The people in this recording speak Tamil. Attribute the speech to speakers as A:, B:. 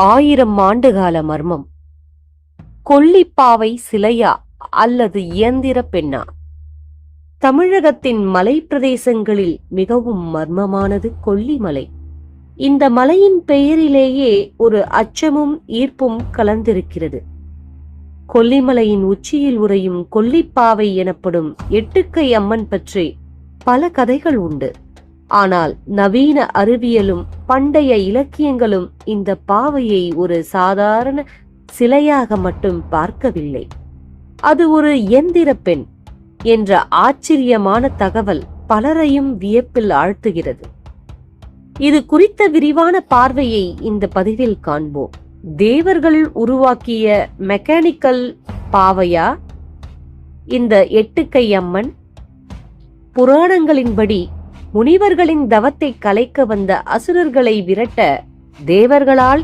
A: ஆயிரம் ஆண்டுகால மர்மம். கொல்லிப்பாவை சிலையா அல்லது இயந்திர பெண்ணா? தமிழகத்தின் மலைப்பிரதேசங்களில் மிகவும் மர்மமானது கொல்லிமலை. இந்த மலையின் பெயரிலேயே ஒரு அச்சமும் ஈர்ப்பும் கலந்திருக்கிறது. கொல்லிமலையின் உச்சியில் உறையும் கொல்லிப்பாவை எனப்படும் எட்டுக்கை அம்மன் பற்றி பல கதைகள் உண்டு. ஆனால் நவீன அறிவியலும் பண்டைய இலக்கியங்களும் இந்த பாவையை ஒரு சாதாரண சிலையாக மட்டும் பார்க்கவில்லை. அது ஒரு எந்திர பெண் என்ற ஆச்சரியமான தகவல் பலரையும் வியப்பில் ஆழ்த்துகிறது. இது குறித்த விரிவான பார்வையை இந்த பதிவில் காண்போம். தேவர்கள் உருவாக்கிய மெக்கானிக்கல் பாவையா? இந்த எட்டுக்கை அம்மன். புராணங்களின்படி முனிவர்களின் தவத்தை கலைக்க வந்த அசுரர்களை விரட்ட தேவர்களால்